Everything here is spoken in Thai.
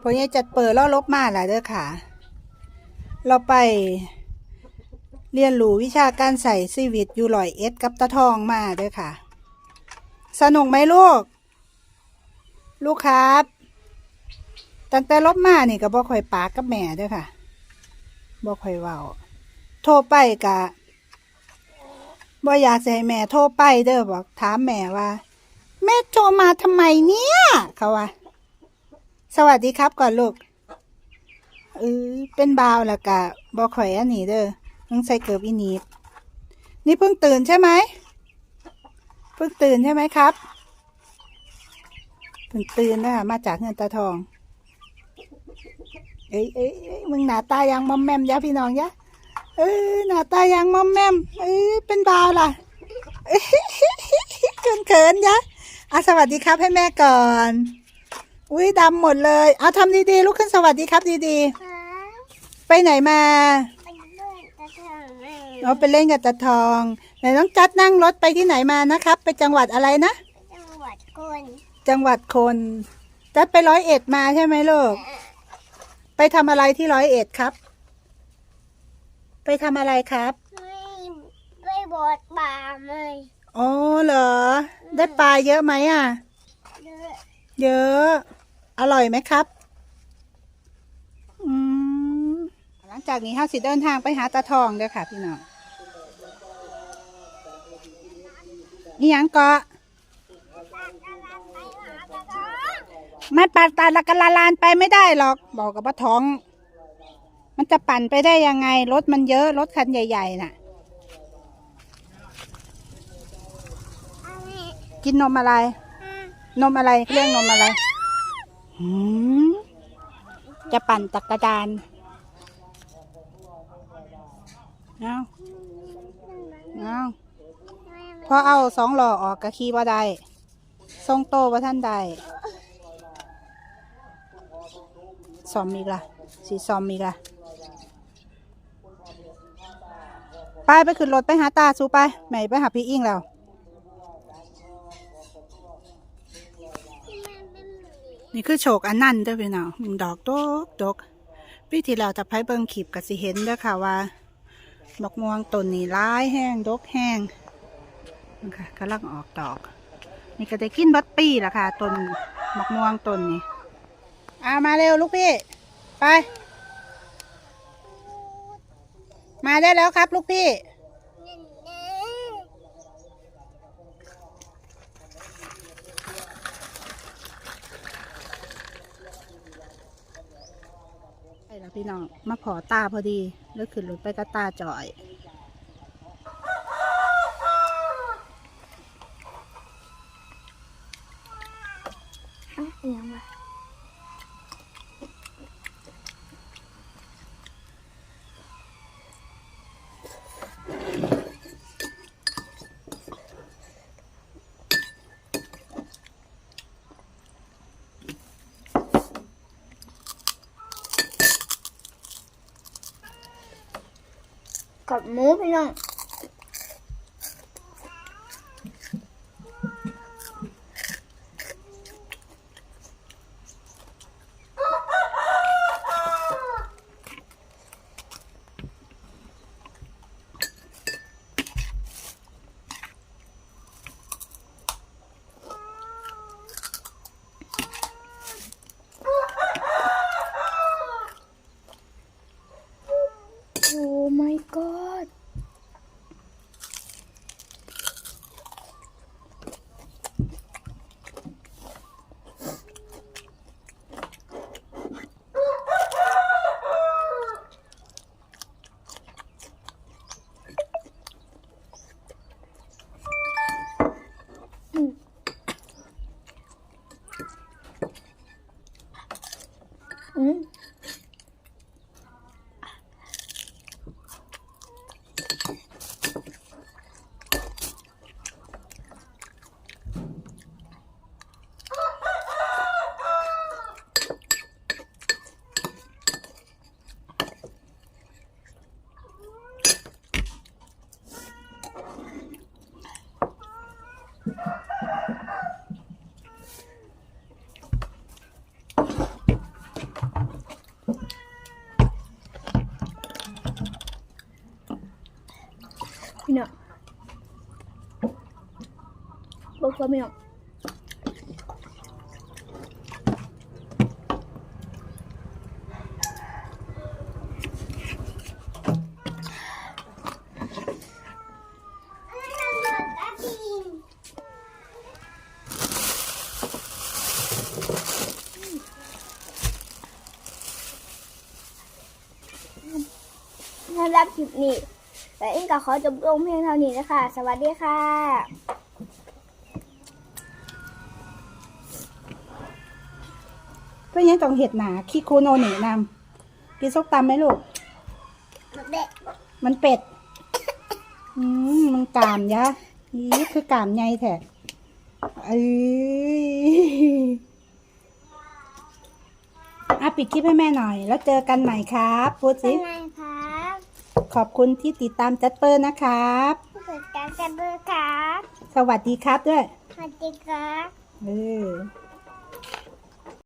พอยังจัดเปิดแล้วลบมาแล้วเด้อค่ะ เราไป เรียนรู้วิชาการใส่ซีวิตอยู่ลอยเอสกับตาทองมาเด้อค่ะ สนุกไหมลูก ลูกครับ ตั้งแต่ลบมานี่ก็บอกข่อยปากกับแม่เด้อค่ะบอกข่อยเว้าโทรไปกะบ่อยากให้แม่โทรไปเด้อบอกถามแม่ว่า แม่โทรมาทำไมเนี่ยเขาว่า สวัสดีครับก่อนลูกเออเป็นบาวแล้วกะบอข่อยอันนี้เด้อต้องใส่เกิบอีนีบนี่เพิ่งตื่นใช่ไหมเพิ่งตื่นใช่ไหมครับเพิ่งตื่นนะคะมาจากเงินตาทอง เอ้ยเอ้ยเอ้ยมึงหนาตายังมอมแมมยะพี่น้องยะเอ้ยหนาตายังมอมแมมเอ้ยเป็นบาวล่ะเขินเขินยะอะสวัสดีครับให้แม่ก่อน อุ้ยดำหมดเลย เอาทำดีๆลุกขึ้นสวัสดีครับ ดีครับๆไปไหนมาไปด้วยกระถางแม่เราไปเล่นกับตาทองไหนน้องจัดนั่งรถไปที่ไหนมานะครับ ไปจังหวัดอะไรนะ จังหวัดกนจังหวัดคนจัดไปร้อยเอ็ดมาใช่ไหมลูก ไปทำอะไรที่ร้อยเอ็ดครับ ไปทำอะไรครับไม่ไม่บดป่าเลยอ๋อเหรอ ได้ปลาเยอะไหมอะ เยอะ เยอะ อร่อยไหมครับ อืม หลังจากนี้ห้าสิเดินทางไปหาตาทองเด้อค่ะ พี่น้องนี่ยังเกาะมันปาดตาละกันละลานไปไม่ได้หรอก บอกกับป้าท้อง มันจะปั่นไปได้ยังไง รถมันเยอะ รถคันใหญ่ๆน่ะ กินนมอะไร นมอะไรเรื่องนมอะไร จะปั่นจักรยานเอาเอาพอเอาสองหล่อออกกะขี่ว่าได้ทรงโตว่าท่านใดซอมอีกละสีซอมอีกละไปไปขึ้นรถไปหาตาสูไปไหนไปหาพี่อิงแล้ว ที่มันเป็นหมี นี่คือโฉกอันนั่นเด้อพี่น้องดอกดกดกปีที่แล้วจะไพ่เบิ่งขีบกับสิเห็นเด้อค่ะว่าดอกม่วงต้นนี้ร้ายแห้งดกแห้งนี่ค่ะกำลังออกดอก นี่ก็ได้กินบัดปีละค่ะต้นมะม่วงต้นนี้อามาเร็วลูกพี่ ไป มาได้แล้วครับลูกพี่ นี่นะ ใช่แล้ว พี่น้องมาขอตาพอดีแล้วขึ้นรถไปก็ตาจอย กับห Mm-hmm. พี่น้องบอกว่าไม่รับคลิปนี้ แต่อิงก็ขอจบลงเพียงเท่านี้นะคะ สวัสดีค่ะก็ยังต้องเห็ดหนาคิคูโนหนีนำกินส้มตำไหมลูกเด็กมันเป็ด อืมมันกามยะนี่คือกามใหญ่แท้เอ้ยอะปิดคลิปให้แม่หน่อย แล้วเจอกันใหม่ครับพูดเป็สินไงครับ ขอบคุณที่ติดตามจัดเปอร์นะครับผู้จัดการกันด้วยครับ สวัสดีครับด้วย สวัสดีครับเออ